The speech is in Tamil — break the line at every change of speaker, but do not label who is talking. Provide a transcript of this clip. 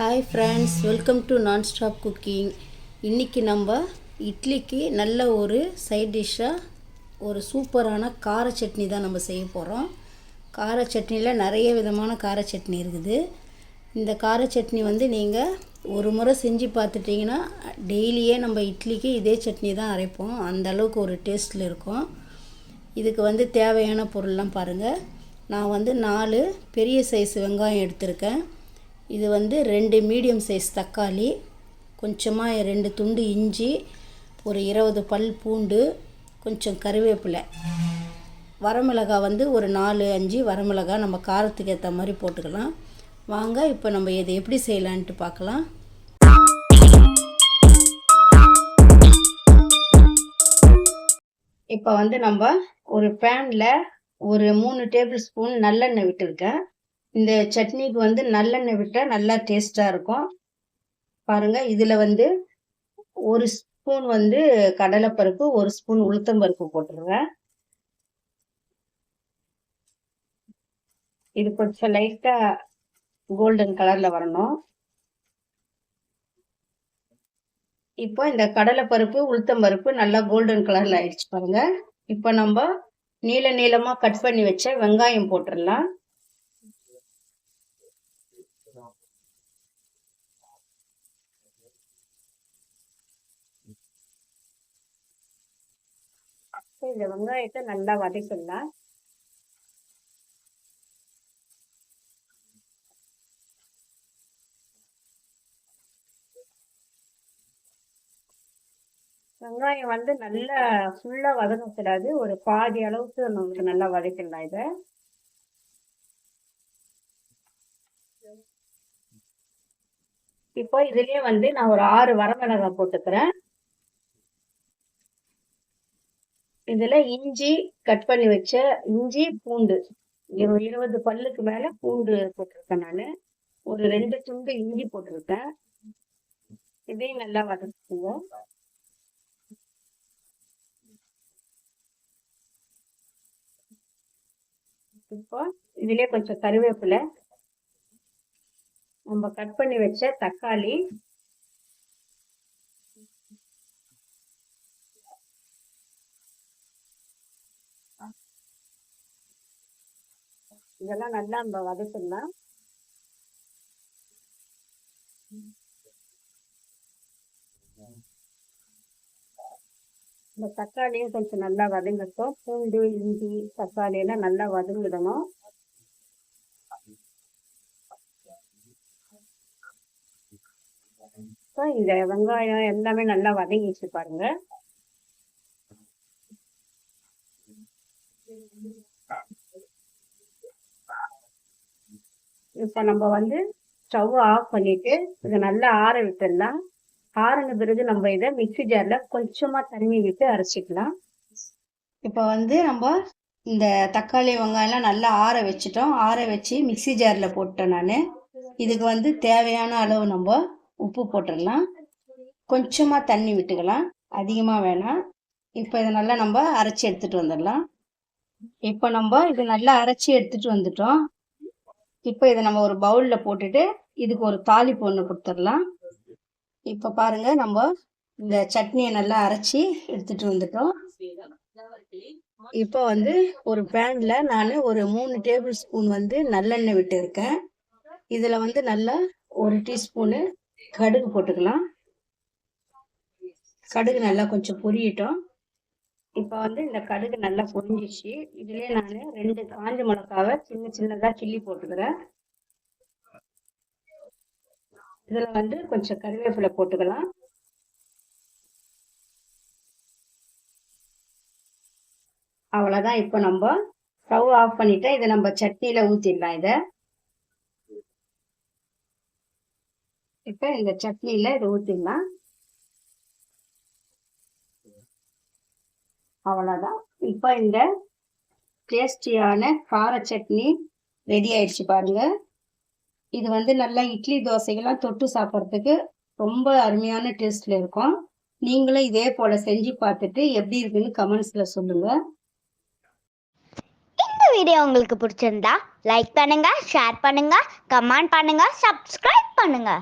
Hi friends welcome to non stop cooking இன்றைக்கி நம்ம இட்லிக்கு நல்ல ஒரு சைட் டிஷ்ஷாக ஒரு சூப்பரான கார சட்னி தான் நம்ம செய்ய போகிறோம் கார சட்னியில் நிறைய விதமான கார சட்னி இருக்குது. இந்த கார சட்னி வந்து நீங்கள் ஒரு முறை செஞ்சு பார்த்துட்டிங்கன்னா டெய்லியே நம்ம இட்லிக்கு இதே சட்னி தான் அரைப்போம். அந்த அளவுக்கு ஒரு டேஸ்ட்டில் இருக்கும். இதுக்கு வந்து தேவையான பொருள்லாம் பாருங்கள் நான் வந்து நாலு பெரிய சைஸ் வெங்காயம் எடுத்திருக்கேன். இது வந்து ரெண்டு மீடியம் சைஸ் தக்காளி கொஞ்சமாக ரெண்டு துண்டு இஞ்சி ஒரு இருபது பல் பூண்டு கொஞ்சம் கருவேப்பிலை. வரமிளகாய் வந்து ஒரு நாலு அஞ்சு வரமிளகாய் நம்ம காரத்துக்கு ஏற்ற மாதிரி போட்டுக்கலாம். வாங்க இப்போ நம்ம இதை எப்படி செய்யலான்ட்டு பார்க்கலாம். இப்போ வந்து நம்ம ஒரு பேனில் ஒரு மூணு டேபிள் ஸ்பூன் நல்லெண்ணெய் விட்டுருக்கேன். இந்த சட்னிக்கு வந்து நல்லெண்ணெய் விட்டால் நல்லா டேஸ்ட்டாக இருக்கும். பாருங்கள் இதில் வந்து ஒரு ஸ்பூன் வந்து கடலைப்பருப்பு ஒரு ஸ்பூன் உளுத்தம்பருப்பு போட்டுருவேன் இது கொஞ்சம் லைட்டாக கோல்டன் கலரில் வரணும். இப்போ இந்த கடலைப்பருப்பு உளுத்தம்பருப்பு நல்லா கோல்டன் கலரில் ஆயிடுச்சு பாருங்க. இப்போ நம்ம நீள நீளமாக கட் பண்ணி வச்ச வெங்காயம் போட்டுடலாம் இந்த வெங்காயத்தை நல்லா வதக்கிடலாம் வெங்காயம் வந்து நல்லா ஃபுல்லா வதங்கக்கூடாது ஒரு பாதி அளவுக்கு நமக்கு நல்லா வதக்கிடலாம் இதை. இப்போ இதுலயே வந்து நான் ஒரு ஆறு வரமிளகாய் போட்டுக்கிறேன். இதுல இஞ்சி கட் பண்ணி வச்ச இஞ்சி பூண்டு. இருபது பல்லுக்கு மேல பூண்டு போட்டிருக்கேன் நான். ஒரு ரெண்டு துண்டு இஞ்சி போட்டிருக்கேன். இதையும் நல்லா வதக்குவோம். இப்போ இதுலயே கொஞ்சம் கருவேப்பிலை. நம்ம கட் பண்ணி வச்ச தக்காளி இதெல்லாம் நல்லா நம்ம வதக்கிடலாம் இந்த தக்காளியும் கொஞ்சம் நல்லா வதங்கட்டும். பூண்டு இஞ்சி தக்காளி எல்லாம் நல்லா வதங்கிடணும். இப்போ இந்த வெங்காயம் எல்லாமே நல்லா வதங்கிச்சு பாருங்க. இப்போ நம்ம வந்து ஸ்டவ் ஆஃப் பண்ணிட்டு இதை நல்லா ஆற விட்டுடலாம். ஆறின பிறகு நம்ம இதை மிக்ஸி ஜாரில் கொஞ்சமாக தண்ணி விட்டு அரைச்சிக்கலாம். இப்போ வந்து நம்ம இந்த தக்காளி வெங்காயம்லாம் நல்லா ஆற வச்சிட்டோம். ஆற வச்சு மிக்ஸி ஜாரில் போட்டேன் நான். இதுக்கு வந்து தேவையான அளவு நம்ம உப்பு போட்டுடலாம். கொஞ்சமாக தண்ணி விட்டுக்கலாம். அதிகமாக வேணாம். இப்போ இதை நல்லா நம்ம அரைச்சி எடுத்துகிட்டு வந்துடலாம். இப்போ நம்ம இது நல்லா அரைச்சி எடுத்துகிட்டு வந்துட்டோம். இப்போ இதை நம்ம ஒரு பவுலில் போட்டுட்டு இதுக்கு ஒரு தாளிப்பு ஒன்று கொடுத்துடலாம். இப்போ பாருங்க நம்ம இந்த சட்னியை நல்லா அரைச்சி எடுத்துட்டு வந்துட்டோம். இப்போ வந்து ஒரு பேன்ல நான் ஒரு மூணு டேபிள் ஸ்பூன் வந்து நல்லெண்ணெய் விட்டு இருக்கேன் இதில் வந்து நல்லா ஒரு டீஸ்பூனு கடுகு போட்டுக்கலாம். கடுகு நல்லா கொஞ்சம் பொரியட்டும். இப்போ வந்து இந்த கடுகு நல்லா பொரிஞ்சிச்சு இதுலேயே நான் ரெண்டு காஞ்ச மிளகாவை சின்ன சின்னதாக கிள்ளி போட்டுக்கிறேன். இதில் வந்து கொஞ்சம் கருவேப்பிலை போட்டுக்கலாம். அவ்வளோதான் இப்போ நம்ம ஸ்டவ் ஆஃப் பண்ணிட்டா இதை நம்ம சட்னியில் ஊற்றிடலாம் இதை. இப்போ இந்த சட்னியில் இதை ஊற்றிடலாம் அவ்வளோதான் இப்போ இந்த டேஸ்டியான கார சட்னி ரெடி ஆயிடுச்சு பாருங்க. இது வந்து நல்லா இட்லி தோசைகள்லாம் தொட்டு சாப்பிட்றதுக்கு ரொம்ப அருமையான டேஸ்டில் இருக்கும். நீங்களும் இதே போல செஞ்சு பார்த்துட்டு எப்படி இருக்குன்னு கமெண்ட்ஸில் சொல்லுங்க.
இந்த வீடியோ உங்களுக்கு பிடிச்சிருந்தா லைக் பண்ணுங்க ஷேர் பண்ணுங்க கமெண்ட் பண்ணுங்க சப்ஸ்கிரைப் பண்ணுங்க.